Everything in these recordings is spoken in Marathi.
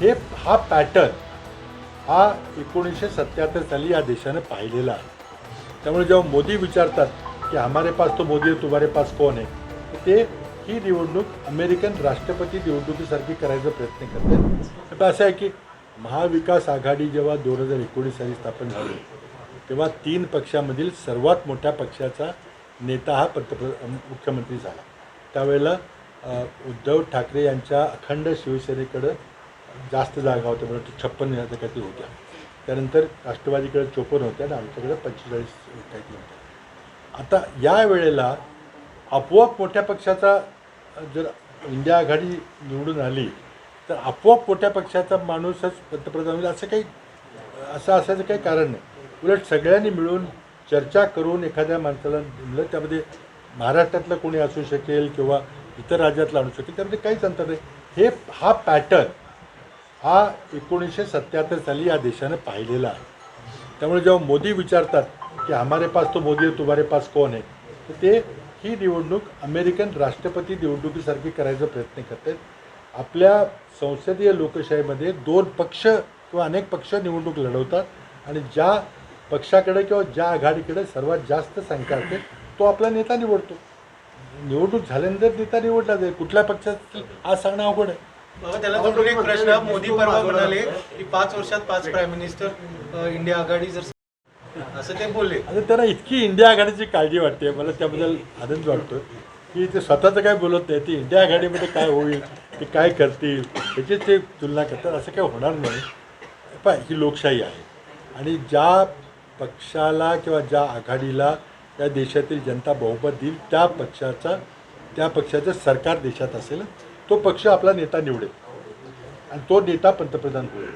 हे हा पॅटर्न हा एकोणीसशे सत्याहत्तर साली या देशानं पाहिलेला आहे. त्यामुळे जेव्हा मोदी विचारतात की हमारे पास तो मोदी आहे तुम्हारे पास कोण आहे? ते ही निवडणूक अमेरिकन राष्ट्रपती निवडणुकीसारखी करायचा प्रयत्न करतात. आता असं आहे की महाविकास आघाडी जेव्हा दोन हजार एकोणीस साली स्थापन झाली तेव्हा तीन पक्षामधील सर्वात मोठ्या पक्षाचा नेता हा पंतप्र मुख्यमंत्री झाला. त्यावेळेला उद्धव ठाकरे यांच्या अखंड शिवसेनेकडं जास्त जागा होत्या म्हणजे छप्पन ह्या काहीतरी होत्या. त्यानंतर राष्ट्रवादीकडे चोपन्न होत्या आणि आमच्याकडे पंचेचाळीस काहीतरी होत्या. आता या वेळेला आपोआप मोठ्या पक्षाचा जर इंडिया आघाडी निवडून आली तर आपोआप मोठ्या पक्षाचा माणूसच पंतप्रधान होईल असं काही असं असायचं काही कारण नाही. उलट सगळ्यांनी मिळून चर्चा करून एखाद्या माणसाला दिलं त्यामध्ये महाराष्ट्रातलं कोणी असू शकेल किंवा इतर राज्यातलं आणू शकेल त्यामध्ये काहीच अंतर नाही. हे हा पॅटर्न हा एकोणीसशे सत्याहत्तर साली या देशानं पाहिलेला आहे. त्यामुळे जेव्हा मोदी विचारतात की हमारे पास तो मोदी आहे तुम्हारे पास कोण आहे? तर ते ही निवडणूक अमेरिकन राष्ट्रपती निवडणुकीसारखी करायचा प्रयत्न करतात. आपल्या संसदीय लोकशाहीमध्ये दोन पक्ष किंवा अनेक पक्ष निवडणूक लढवतात आणि ज्या पक्षाकडे किंवा ज्या आघाडीकडे सर्वात जास्त संख्या असते तो आपला नेता निवडतो. निवडणूक झाल्यानंतर नेता निवडला जाईल. कुठल्या पक्षात आज सांगणं अवघड आहे. त्याला जोडून एक प्रश्न मोदी परवा म्हणाले की पाच वर्षात पाच प्राईम मिनिस्टर इंडिया आघाडी जर असं ते बोलले. आता त्यांना इतकी इंडिया आघाडीची काळजी वाटते. मला त्याबद्दल आनंद वाटतो की ते स्वतःचं काय बोलत नाही. ती इंडिया आघाडीमध्ये काय होईल ते काय करतील त्याची ते तुलना करतात. असं काही होणार नाही. पण ही लोकशाही आहे. आणि ज्या पक्षाला किंवा ज्या आघाडीला त्या देशातील जनता बहुमत देईल त्या पक्षाचा त्या पक्षाचं सरकार देशात असेल तो पक्ष आपला नेता निवडेल. आणि तो नेता पंतप्रधान होईल.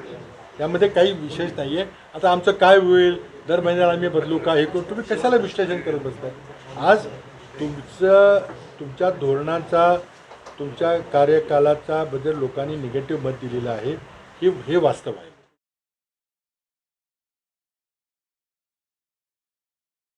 यामध्ये काही विशेष नाही आहे आता आमचं काय होईल? दर महिन्याला आम्ही बदलू का? हे करू तुम्ही कशाला विश्लेषण करत बसताय? आज तुमचं तुमच्या धोरणांचा तुमच्या कार्यकालाचा बद्दल लोकांनी निगेटिव्ह मत दिलेलं आहे. हे हे वास्तव आहे.